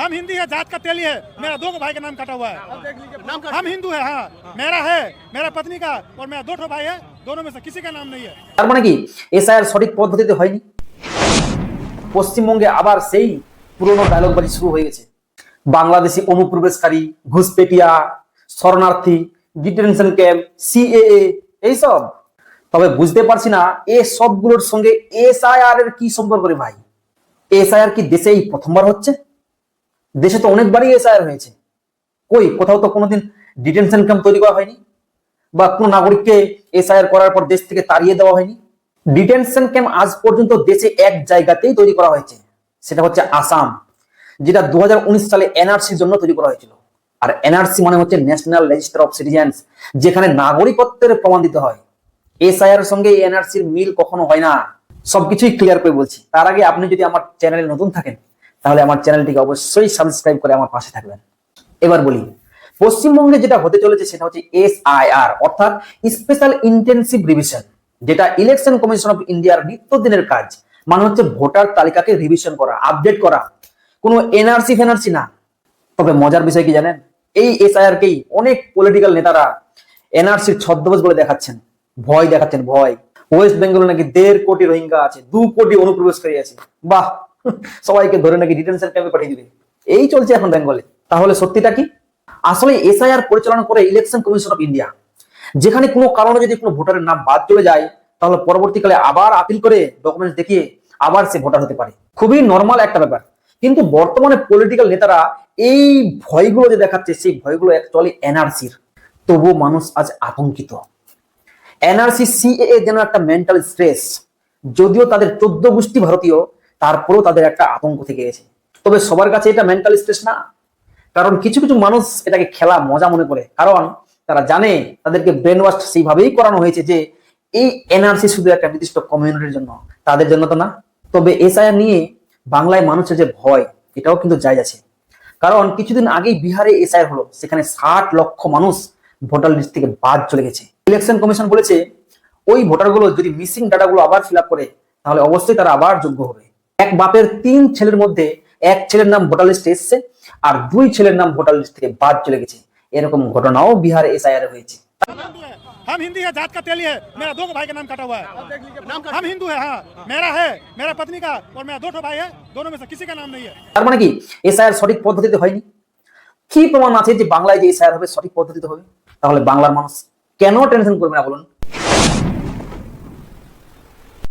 हम हिंदी है जात का तेली है मेरा दो भाई का नाम कटा हुआ है हम हिंदू है हाँ मेरा है मेरा पत्नी का और मेरा दो ठो भाई है दोनों में से किसी का नाम नहीं है তার মানে কি এসআইআর সঠিক পদ্ধতিতে হয়নি পশ্চিমবঙ্গে আবার সেই পুরনো ডায়লগবাজি শুরু হয়ে গেছে বাংলাদেশি অনুপ্রবেশকারী ঘুষপেটিয়া শরণার্থী ডিটেনশন ক্যাম্প সিএএ এইসব তবে বুঝতে পারছি না এ সবগুলোর সঙ্গে এসআইআর এর কি সম্পর্ক রে ভাই এসআইআর কি দেশে এই প্রথমবার হচ্ছে দেশে তো অনেকবারই এসআইআর হয়েছে। কই, কোথাও তো কোনোদিন ডিটেনশন ক্যাম্প তৈরি করা হয়নি? বা কোনো নাগরিককে এসআইআর করার পর দেশ থেকে তাড়িয়ে দেওয়া হয়নি? ডিটেনশন ক্যাম্প আজ পর্যন্ত দেশে এক জায়গাতেই তৈরি করা হয়েছে। সেটা হচ্ছে আসাম, যেটা দুহাজার উনিশ সালে এনআরসির জন্য তৈরি করা হয়েছিল। আর এনআরসি মানে হচ্ছে ন্যাশনাল রেজিস্টার অফ সিটিজেন্স, যেখানে নাগরিকত্বের প্রমাণ দিতে হয়। এসআইআর সঙ্গে এনআরসির মিল কখনো হয় না। সবকিছুই ক্লিয়ার করে বলছি। তার আগে আপনি যদি আমার চ্যানেলে নতুন থাকেন তাহলে আমার চ্যানেলটিকে অবশ্যই সাবস্ক্রাইব করে আমার পাশে থাকবেন। এবার বলি, পশ্চিমবঙ্গে যেটা হতে চলেছে সেটা হচ্ছে এসআইআর অর্থাৎ স্পেশাল ইন্টেনসিভ রিভিশন যেটা ইলেকশন কমিশন অফ ইন্ডিয়ার নিত্যদিনের কাজ মানে হচ্ছে ভোটার তালিকাকে রিভিশন করা আপডেট করা। কোনো এনআরসি ফেনআরসি না। তবে মজার বিষয় কি জানেন? এই এসআইআর কেই অনেক পলিটিক্যাল নেতারা এনআরসির ছদ্মবেশ বলে দেখাচ্ছেন। ভয় দেখাচ্ছেন, ভয়। ওয়েস্ট বেঙ্গলে নাকি দেড় কোটি রোহিঙ্গা আছে, দু কোটি অনুপ্রবেশকারী আছে। বাহ! সবাইকে ধরে নাকি ডিটেনশন ক্যাম্পে পাঠিয়ে দিবে। এই চলছে এখন বেঙ্গলে। তাহলে সত্যিটা কি? আসলে এসআইআর পরিচালনা করে ইলেকশন কমিশন অফ ইন্ডিয়া যেখানে কোনো কারণে যদি কোনো ভোটারের নাম বাদ চলে যায়, তাহলে পরবর্তীকালে আবার আপিল করে ডকুমেন্টস দেখিয়ে আবার সে ভোটার হতে পারে। খুবই নর্মাল একটা ব্যাপার। কিন্তু বর্তমানে পলিটিক্যাল নেতারা এই ভয়গুলো যে দেখাচ্ছে, সেই ভয়গুলো অ্যাকচুয়ালি এনআরসির তবুও মানুষ আজ আতঙ্কিত। এনআরসি সিএ যেন একটা মেন্টাল স্ট্রেস যদিও তাদের চোদ্দ গোষ্ঠী ভারতীয় তারপরেও তাদের একটা আতঙ্ক থেকে গেছে। তবে সবার কাছে এটা মেন্টাল স্ট্রেস না। কারণ কিছু কিছু মানুষ এটাকে খেলা মজা মনে করে। কারণ তারা জানে তাদেরকে ব্রেন ওয়াশ সেইভাবেই করানো হয়েছে যে এই এনআরসি শুধু একটা নির্দিষ্ট কমিউনিটির জন্য, তাদের জন্য তো না। তবে এসআইআর নিয়ে বাংলায় মানুষের যে ভয়, এটাও কিন্তু যায় আছে কারণ কিছুদিন আগেই বিহারে এসআইআর হলো, সেখানে ষাট লক্ষ মানুষ ভোটার লিস্ট থেকে বাদ চলে গেছে। ইলেকশন কমিশন বলেছে, ওই ভোটারগুলো যদি মিসিং ডাটাগুলো আবার ফিল করে, তাহলে অবশ্যই তারা আবার যোগ্য হবে। এক বাপের তিন ছেলের মধ্যে এক ছেলের নাম ভোটার লিস্টে এসছে আর দুই ছেলের নাম ভোটার লিস্ট থেকে বাদ চলে গেছে এরকম ঘটনাও বিহারে এসআইআর হয়েছে हम हिंदू है जात का तेली है मेरा दो भाई का नाम कटा हुआ है हम हिंदू है हाँ मेरा है मेरा पत्नी का और मेरा दो ठो भाई है दोनों में से किसी का नाम नहीं है তার মানে কি এসআইআর সঠিক পদ্ধতিতে হয়নি কি প্রমাণ আছে যে বাংলায় যে এসআইআর হবে সঠিক পদ্ধতিতে হবে তাহলে বাংলার মানুষ কেন টেনশন করবে না বলুন